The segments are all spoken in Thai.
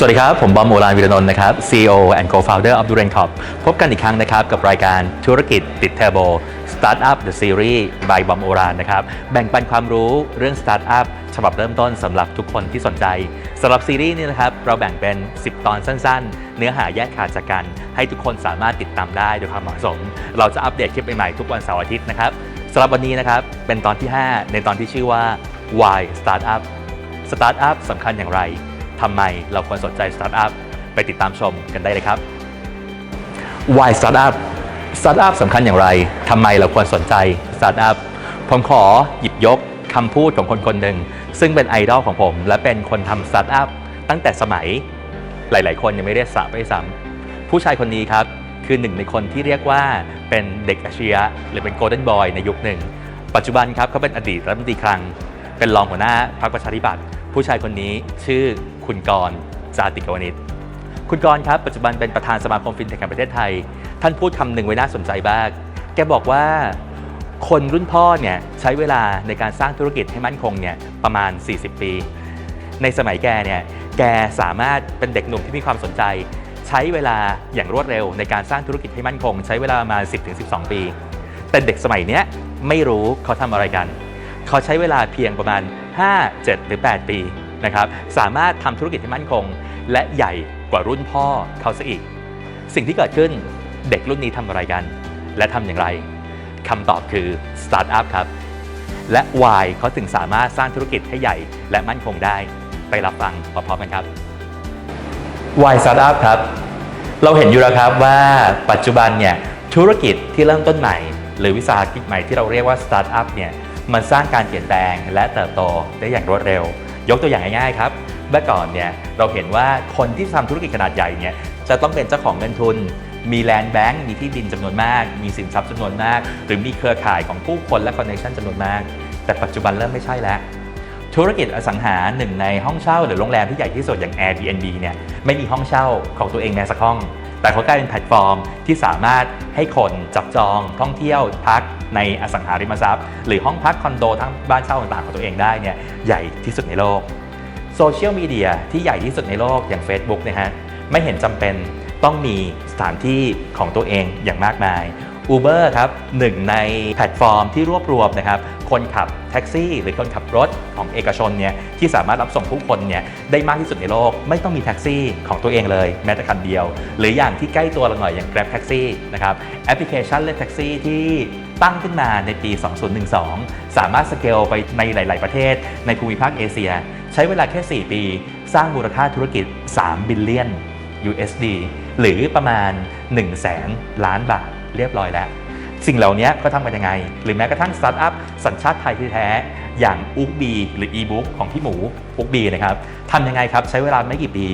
สวัสดีครับ ผมบอมโมลานวิรนนท์นะครับ CEO and Co-founder of d u r a n Top พบกันอีกครั้งนะครับ กับรายการธุรกิจติดเทอร์โบ Startup The Series by บอมโอรานนะครับ แบ่งปันความรู้เรื่อง Startup ฉบับเริ่มต้นสำหรับทุกคนที่สนใจสำหรับซีรีส์นี้นะครับ เราแบ่งเป็น 10 ตอนสั้น ๆ เนื้อหาแยกขาดจากกัน ให้ทุกคนสามารถติดตามได้โดยความเหมาะสม เราจะอัปเดตคลิปใหม่ๆทุกวันเสาร์อาทิตย์นะครับสำหรับวันนี้นะครับเป็นตอนที่ 5 ในตอนที่ชื่อว่า Why Startup สตาร์ทอัพสำคัญอย่างไร ทำไมเราควรสนใจสตาร์ทอัพไปติดตามชมกันได้เลยครับ Why Startup Startup สำคัญอย่างไรทำไมเราควรสนใจ Startup ผมขอหยิบยกคำพูดของคนคนหนึ่ง ซึ่งเป็นไอดอลของผม และเป็นคนทำ Startup ตั้งแต่สมัยหลาย ๆ คนยังไม่ได้สระไปซ้ำผู้ชายคนนี้ครับ คือหนึ่งในคนที่เรียกว่าเป็นเด็กอาชียะหรือเป็นโกลเด้นบอยในยุคหนึ่ง ปัจจุบันครับเขาเป็นอดีตรัฐมนตรีคลัง เป็นรองหัวหน้าพรรคประชาธิปัตย์ผู้ชายคนนี้ชื่อ คุณกรจาติกวณิชคุณกรครับปัจจุบันเป็นประธานสมาคมฟินเทคแห่งประเทศไทย ท่านพูดคำหนึ่งไว้น่าสนใจบ้างแกบอกว่าคนรุ่นพ่อเนี่ยใช้เวลาในการสร้างธุรกิจให้มั่นคงเนี่ยประมาณ 40 ปี ในสมัยแกเนี่ยแกสามารถเป็นเด็กหนุ่มที่มีความสนใจ ใช้เวลาอย่างรวดเร็ว ในการสร้างธุรกิจให้มั่นคง ใช้เวลาประมาณ 10-12 ปี แต่เด็กสมัยเนี้ยไม่รู้เขาทำอะไรกัน เขาใช้เวลาเพียงประมาณ 5 7 หรือ 8 ปี นะครับสามารถทำธุรกิจให้มั่นคง และใหญ่กว่ารุ่นพ่อเขาซะอีก สิ่งที่เกิดขึ้นเด็กรุ่นนี้ทำอะไรกัน และทำอย่างไรคำตอบคือสตาร์ทอัพครับ และ why เขาถึงสามารถสร้างธุรกิจให้ใหญ่และมั่นคงได้ ไปรับฟังพร้อมๆกันครับ Why Startup ครับ เราเห็นอยู่แล้วครับว่าปัจจุบันเนี่ยธุรกิจที่เริ่มต้นใหม่ หรือวิสาหกิจใหม่ที่เราเรียกว่า Startup เนี่ยมันสร้างการเปลี่ยนแปลงและเติบโตได้อย่างรวดเร็ว ยกตัวอย่างง่ายๆครับเมื่อก่อนเนี่ยเราเห็นว่าคนที่ทำธุรกิจขนาดใหญ่เนี่ยจะต้องเป็นเจ้าของเงินทุน มีแลนด์แบงก์มีที่ดินจำนวนมาก มีสินทรัพย์จำนวนมาก หรือมีเครือข่ายของผู้คนและคอนเนคชั่นจำนวนมาก แต่ปัจจุบันเริ่มไม่ใช่แล้วธุรกิจอสังหาหนึ่งในห้องเช่าหรือโรงแรมที่ใหญ่ที่สุดอย่าง Airbnb เนี่ยไม่มีห้องเช่าของตัวเองแม้สักห้อง แต่เขากลายเป็นแพลตฟอร์มที่สามารถให้คนจับจองท่องเที่ยวพัก ในอสังหาริมทรัพย์ หรือห้องพักคอนโดทั้งบ้านเช่าต่างๆของตัวเองได้เนี่ยใหญ่ที่สุดในโลกโซเชียลมีเดียที่ใหญ่ที่สุดในโลกอย่าง Facebook นะฮะไม่เห็นจำเป็นต้องมีสถานที่ของตัวเองอย่างมากมาย Uber ครับหนึ่งในแพลตฟอร์มที่รวบรวมนะครับคนขับแท็กซี่หรือคนขับรถของเอกชนเนี่ยที่สามารถรับส่งผู้คนเนี่ยได้มากที่สุดในโลก ไม่ต้องมีแท็กซี่ของตัวเองเลยแม้แต่คันเดียว หรืออย่างที่ใกล้ตัวเราหน่อยอย่าง Grab Taxi นะครับแอปพลิเคชันเล่นแท็กซี่ที่ ตั้งขึ้นมาในปี 2012 สามารถสเกลไปในหลาย ๆ ประเทศ ในภูมิภาคเอเชีย ใช้เวลาแค่ 4 ปี สร้างมูลค่าธุรกิจ 3 บิลเลียน USD หรือประมาณ 1 0 0 0 0แสนล้านบาทเรียบร้อยแล้ว สิ่งเหล่านี้ก็ทำกันยังไง หรือแม้กระทั่งสตาร์ทอัพสัญชาติไทยที่แท้ อย่างอุ๊กบีหรืออีบุ๊กของพี่หมูอุ๊กบีนะครับทำยังไงครับ ใช้เวลาไม่กี่ปี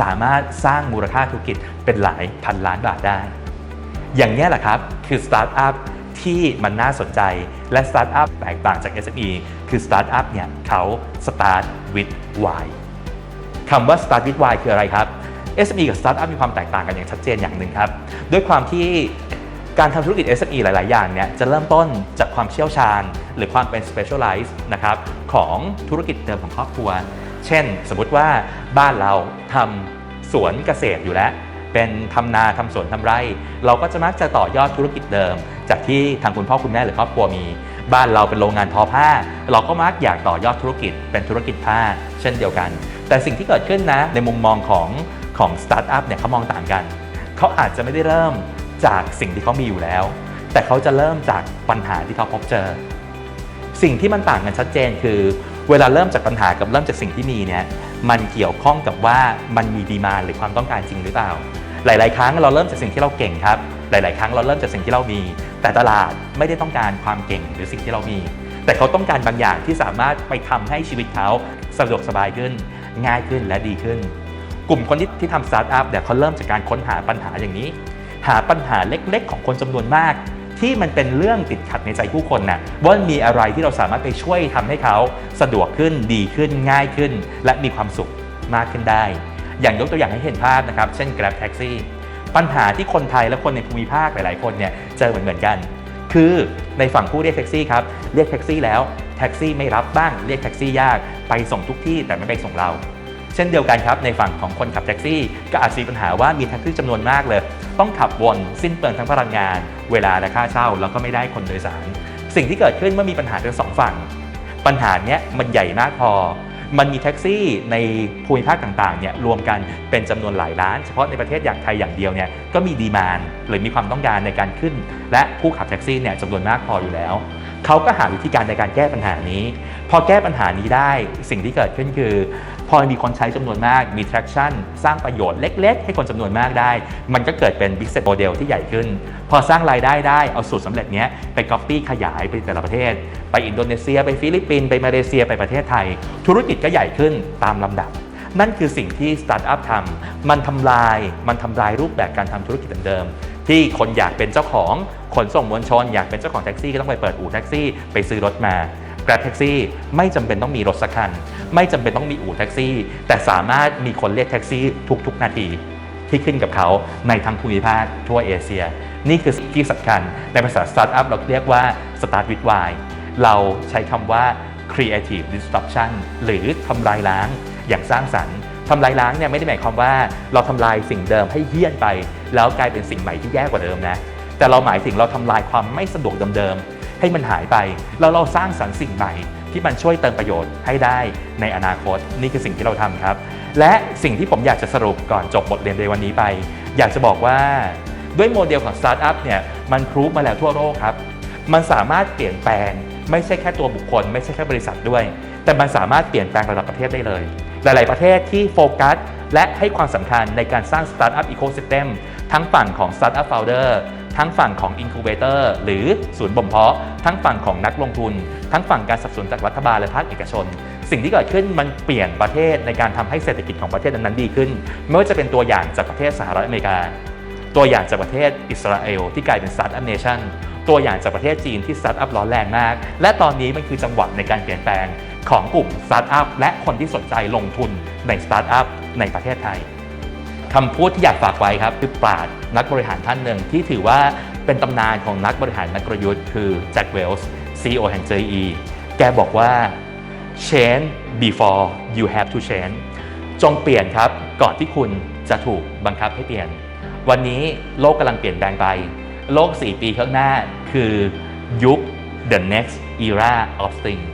สามารถสร้างมูลค่าธุรกิจเป็นหลายพันล้านบาทได้ อย่างนี้แหละครับ คือสตาร์ทอัพ ที่มันน่าสนใจและสตาร์ทอัพแตกต่างจาก SME คือสตาร์ทอัพเนี่ยเขา start with why คำว่า start with why คืออะไรครับ SME กับ Startup มีความแตกต่างกันอย่างชัดเจนอย่างหนึ่งครับ ด้วยความที่การทำธุรกิจ SME หลาย ๆ อย่างเนี่ยจะเริ่มต้นจากความเชี่ยวชาญ หรือความเป็น specialize นะครับของธุรกิจเดิมของครอบครัว เช่น สมมติว่าบ้านเราทำสวนเกษตรอยู่แล้ว เป็นทำนาทำสวนทำไร่ เราก็จะมักจะต่อยอดธุรกิจเดิม จากที่ทางคุณพ่อคุณแม่หรือครอบครัวมี บ้านเราเป็นโรงงานทอผ้า เราก็มักอยากต่อยอดธุรกิจเป็นธุรกิจผ้า เช่นเดียวกัน แต่สิ่งที่เกิดขึ้นนะในมุมมองของของสตาร์ทอัพเนี่ยเขามองต่างกันเขาอาจจะไม่ได้เริ่มจากสิ่งที่เขามีอยู่แล้ว แต่เขาจะเริ่มจากปัญหาที่เขาพบเจอ สิ่งที่มันต่างกันชัดเจนคือเวลาเริ่มจากปัญหากับเริ่มจากสิ่งที่มีเนี่ยมันเกี่ยวข้องกับว่ามันมีดีมาหรือความต้องการจริงหรือเปล่า หลาย ๆ ครั้งเราเริ่มจากสิ่งที่เราเก่งครับ หลาย ๆ ครั้งเราเริ่มจากสิ่งที่เรามี แต่ตลาดไม่ได้ต้องการความเก่งหรือสิ่งที่เรามี แต่เขาต้องการบางอย่างที่สามารถไปทำให้ชีวิตเขาสะดวกสบายขึ้น ง่ายขึ้นและดีขึ้น กลุ่มคนที่ที่ทำสตาร์ทอัพเนี่ยเขาเริ่มจากการค้นหาปัญหาอย่างนี้ หาปัญหาเล็ก ๆ ของคนจำนวนมาก ที่มันเป็นเรื่องติดขัดในใจผู้คนนะ่ะว่ามีอะไรที่เราสามารถไปช่วยทำให้เขาสะดวกขึ้นดีขึ้นง่ายขึ้น และมีความสุขมากขึ้นได้ อย่างยกตัวอย่างให้เห็นภาพนะครับ เช่น Grab Taxi ปัญหาที่คนไทยและคนในภูมิภาคหลาย ๆ คนเนี่ยเจอเหมือนเหมือนกัน คือในฝั่งผู้เรียกแท็กซี่ครับเรียกแท็กซี่แล้วแท็กซี่ไม่รับบ้างเรียกแท็กซี่ยากไปส่งทุกที่แต่ไม่ไปส่งเรา เช่นเดียวกันครับในฝั่งของคนขับแท็กซี่ ก็อาจมีปัญหาว่ามีแท็กซี่จำนวนมากเลย ต้องขับวนสิ้นเปลืองทั้งพลังงาน เวลาและค่าเช่าแล้วก็ไม่ได้คนโดยสาร สิ่งที่เกิดขึ้นเมื่อมีปัญหาทั้งสองฝั่ง ปัญหาเนี้ยมันใหญ่มากพอ มันมีแท็กซี่ในภูมิภาคต่างๆเนี่ยรวมกันเป็นจำนวนหลายล้าน เฉพาะในประเทศอย่างไทยอย่างเดียวเนี่ยก็มีดีมานหรือมีความต้องการในการขึ้น และผู้ขับแท็กซี่เนี่ยจำนวนมากพออยู่แล้วเขาก็หาวิธีการในการแก้ปัญหานี้ พอแก้ปัญหานี้ได้สิ่งที่เกิดขึ้นคือ พอมีคนใช้จำนวนมาก มี traction สร้างประโยชน์เล็ก ๆ ให้คนจำนวนมากได้ มันก็เกิดเป็น business model ที่ใหญ่ขึ้น พอสร้างรายได้ได้เอาสูตรสำเร็จเนี้ยไป copy ขยายไปแต่ละประเทศ ไปอินโดนีเซีย ไปฟิลิปปินส์ไปมาเลเซียไปประเทศไทย ธุรกิจก็ใหญ่ขึ้นตามลำดับนั่นคือสิ่งที่สตาร์ทอัพทำ มันทำลาย มันทำลายรูปแบบการทำธุรกิจเดิมๆ ที่คนอยากเป็นเจ้าของขนส่งมวลชน อยากเป็นเจ้าของแท็กซี่ก็ต้องไปเปิดอู่แท็กซี่ ไปซื้อรถมา Grab แท็กซี่ไม่จำเป็นต้องมีรถสักคัน ไม่จำเป็นต้องมีอู่แท็กซี่ แต่สามารถมีคนเรียกแท็กซี่ทุก ๆ นาทีที่ขึ้นกับเขาในทั้งภูมิภาคทั่วเอเชีย นี่คือสิ่งที่สำคัญ ในภาษาสตาร์ทอัพเราเรียกว่า Start with Why เราใช้คำว่า Creative Disruption หรือทำลายล้างอย่างสร้างสรรค์ทำลายล้างเนี่ยไม่ได้หมายความว่าเราทำลายสิ่งเดิมให้เฮี้ยนไป แล้วกลายเป็นสิ่งใหม่ที่แย่กว่าเดิมนะ แต่เราหมายถึงเราทำลายความไม่สะดวกเดิมๆให้มันหายไป แล้วเราสร้างสรรค์สิ่งใหม่ ที่มันช่วยเติมประโยชน์ให้ได้ในอนาคต นี่คือสิ่งที่เราทำครับ และสิ่งที่ผมอยากจะสรุปก่อนจบบทเรียนในวันนี้ไป อยากจะบอกว่าด้วยโมเดลของสตาร์ทอัพเนี่ยมันพรูฟมาแล้วทั่วโลกครับ มันสามารถเปลี่ยนแปลงไม่ใช่แค่ตัวบุคคล ไม่ใช่แค่บริษัทด้วย แต่มันสามารถเปลี่ยนแปลงระดับประเทศได้เลย หลาย ๆ ประเทศที่โฟกัสและให้ความสำคัญในการสร้างสตาร์ทอัพอีโค y ิสเต็มทั้งฝั่งของสตาร์ทอัพโฟลเดอร์ ทั้งฝั่งของอินคูเบเตอร์หรือศูนย์บ่มเพาะ ทั้งฝั่งของนักลงทุน ทั้งฝั่งการสนับสนุนจากรัฐบาลและภาคเอกชน สิ่งที่เกิดขึ้นมันเปลี่ยนประเทศในการทำให้เศรษฐกิจของประเทศนั้นๆดีขึ้น ไม่ว่าจะเป็นตัวอย่างจากประเทศสหรัฐอเมริกา ตัวอย่างจากประเทศอิสราเอลที่กลายเป็นสตาร์ทอัพเนชั่นตัวอย่างจากประเทศจีนที่สตาร์ทอัพร้อนแรงมาก และตอนนี้มันคือจังหวะในการเปลี่ยนแปลงของกลุ่มสตาร์ทอัพและคนที่สนใจลงทุนในสตาร์ทอัพในประเทศไทย คำพูดที่อยากฝากไว้ครับคือปราดนักบริหารท่านหนึ่งที่ถือว่าเป็นตำนานของนักบริหารนักกลยุทธ์คือแจ็คเวลส์ CEO แห่ง JE แกบอกว่า change before you have to change จงเปลี่ยนครับก่อนที่คุณจะถูกบังคับให้เปลี่ยน วันนี้โลกกำลังเปลี่ยนแปลงไป โลก 4 ปีข้างหน้าคือยุค the next era of things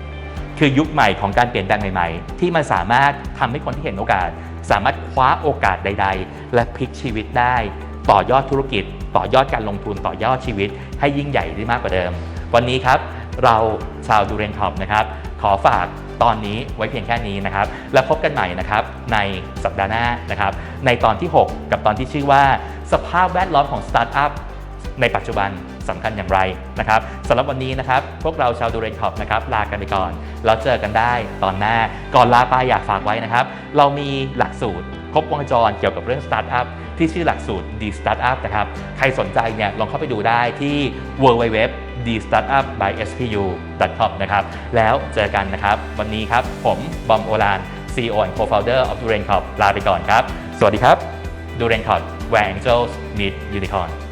คือยุคใหม่ของการเปลี่ยนแปลงใหม่ ๆ ที่มันสามารถทำให้คนที่เห็นโอกาส สามารถคว้าโอกาสใด ๆ และพลิกชีวิตได้ ต่อยอดธุรกิจ ต่อยอดการลงทุนต่อยอดชีวิต ให้ยิ่งใหญ่ได้มากกว่าเดิม วันนี้ครับเราชาวดูเรนท็อปนะครับ ขอฝากตอนนี้ไว้เพียงแค่นี้นะครับ แล้วพบกันใหม่นะครับในสัปดาห์หน้านะครับ ในตอนที่ 6 กับตอนที่ชื่อว่า สภาพแวดล้อมของสตาร์ทอัพในปัจจุบัน สำคัญอย่างไรนะครับสำหรับวันนี้นะครับพวกเราชาวดูเรนท็อปนะครับลากันไปก่อนแล้วเจอกันได้ตอนหน้าก่อนลาไปอยากฝากไว้นะครับ เรามีหลักสูตรครบวงจรเกี่ยวกับเรื่องสตาร์ทอัพที่ชื่อหลักสูตร D Startup นะครับ ใครสนใจเนี่ยลองเข้าไปดูได้ที่ www d startup by spu com นะครับ แล้วเจอกันนะครับ วันนี้ครับ ผมบอมโอลาน CEO and Co-founder of d u r a n c o p ลาไปก่อนครับ สวัสดีครับ d u r a n c o p where angels meet unicorn